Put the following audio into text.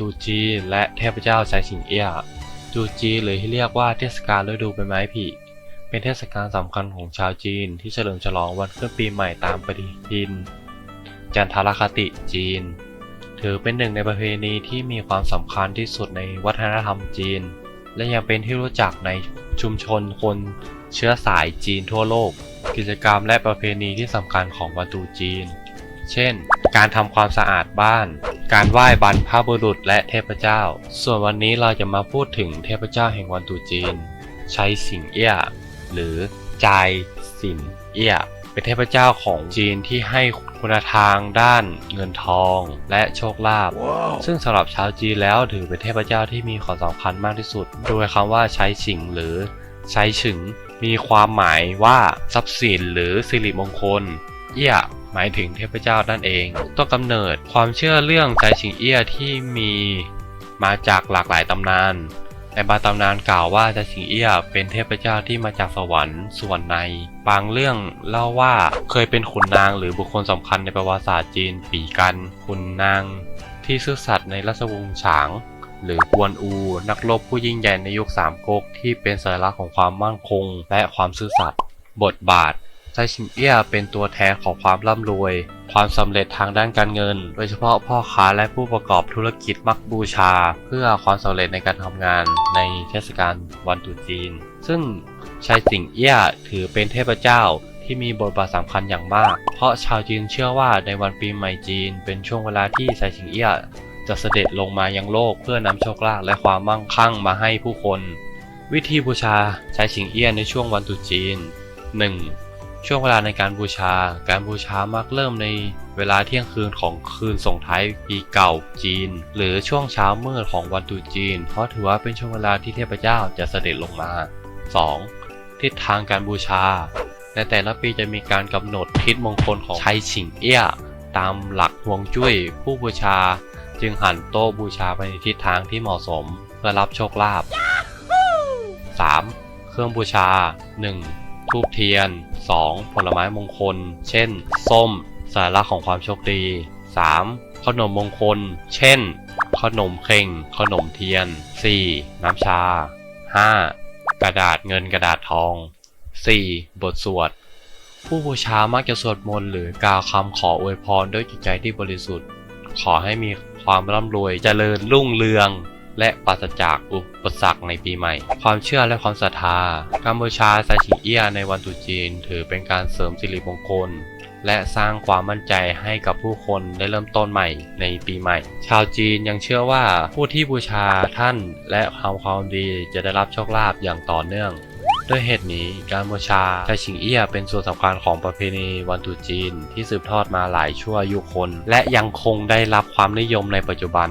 ตรุษจี และเทพเจ้าไซชิงเอี้ยตรุษจีหรือที่เรียกว่าเทศกาลฤดูใบไม้ผลิเป็นเทศกาลสำคัญของชาวจีนที่เฉลิมฉลองวันขึ้นปีใหม่ตามปฏิทิน จันทรคติจีน ถือเป็นหนึ่งในประเพณีที่มีความสำคัญที่สุดในวัฒนธรรมจีน และยังเป็นที่รู้จักในชุมชนคนเชื้อสายจีนทั่วโลก กิจกรรมและประเพณีที่สำคัญของวันตรุษจีน เช่น การทำความสะอาดบ้าน การไหว้บรรพบุรุษและเทพเจ้า ส่วนวันนี้เราจะมาพูดถึงเทพเจ้าแห่งวันตรุษจีน ชัยสิงเอี้ย หรือจายสินเอี้ย เป็นเทพเจ้าของจีนที่ให้คุณทางด้านเงินทองและโชคลาภซึ่งสำหรับชาวจีนแล้วถือเป็นเทพเจ้าที่มีความสำคัญมากที่สุด โดยคำว่าใช้ฉิงหรือใช้ฉึงมีความหมายว่าทรัพย์สินหรือสิริมงคล เอี้ย หมายถึงเทพเจ้านั่นเองต้นกำเนิดความเชื่อเรื่องใจฉิงเอี้ยที่มีมาจากหลากหลายตำนานในบางตำนานกล่าวว่าใจฉิงเอี้ยเป็นเทพเจ้าที่มาจากสวรรค์ส่วนใน บางเรื่องเล่าว่าเคยเป็นขุนนางหรือบุคคลสำคัญในประวัติศาสตร์จีนปีกันขุนนาง ที่ซื่อสัตย์ในราชวงศ์ฉาง หรือกวนอู นักรบผู้ยิ่งใหญ่ในยุคสามก๊กที่เป็นสัญลักษณ์ของความมั่นคง และความซื่อสัตย์บทบาท ไซชิมเอียเป็นตัวแทนของความร่ำรวย ความสำเร็จทางด้านการเงิน โดยเฉพาะพ่อค้าและผู้ประกอบธุรกิจมักบูชา เพื่อความสำเร็จในการทำงานในเทศกาลวันตรุษจีน ซึ่งชัยสิงเอี้ยถือเป็นเทพเจ้าที่มีบทบาทสำคัญอย่างมาก เพราะชาวจีนเชื่อว่าในวันปีใหม่จีน เป็นช่วงเวลาที่ไซชิงเอี้ยจะเสด็จลงมายังโลกเพื่อนำโชคลาภและความมั่งคั่งมาให้ผู้คน วิธีบูชาใช้ชิงเอี้ยในช่วงวันตรุษจีน 1. ช่วงเวลาในการบูชา การบูชามักเริ่มในเวลาเที่ยงคืนของคืนส่งท้ายปีเก่าจีน หรือช่วงเช้ามืดของวันตรุษจีน เพราะถือว่าเป็นช่วงเวลาที่เทพเจ้าจะเสด็จลงมา 2. ทิศทางการบูชา ในแต่ละปีจะมีการกำหนดทิศมงคลของชัยฉิงเอี้ย ตามหลักฮวงจุ้ย ผู้บูชา จึงหันโต๊ะบูชาไปในทิศทางที่เหมาะสม เพื่อรับโชคลาภ 3. เครื่องบูชา 1. ทูบเทียน 2. ผลไม้มงคล เช่น ส้ม สัญลักษณ์ของความโชคดี 3. ขนมมงคล เช่น ขนมเข่ง ขนมเทียน 4. น้ำชา 5. กระดาษเงินกระดาษทอง 4. บทสวด ผู้บูชามักจะสวดมนต์หรือกล่าวคำขออวยพรด้วยจิตใจที่บริสุทธิ์ ขอให้มีความร่ำรวยเจริญรุ่งเรือง และปราศจากอุปสรรคในปีใหม่ ความเชื่อและความศรัทธา การบูชาไซชิงเอียในวันตรุษจีน ถือเป็นการเสริมสิริมงคล และสร้างความมั่นใจให้กับผู้คนได้เริ่มต้นใหม่ในปีใหม่ ชาวจีนยังเชื่อว่าผู้ที่บูชาท่านและทำความดีจะได้รับโชคลาภอย่างต่อเนื่องด้วยเหตุนี้การบูชาไชชิงเอี้ยเป็นส่วนสำคัญของประเพณีวันตรุษจีนที่สืบทอดมาหลายชั่วอายุคน และยังคงได้รับความนิยมในปัจจุบัน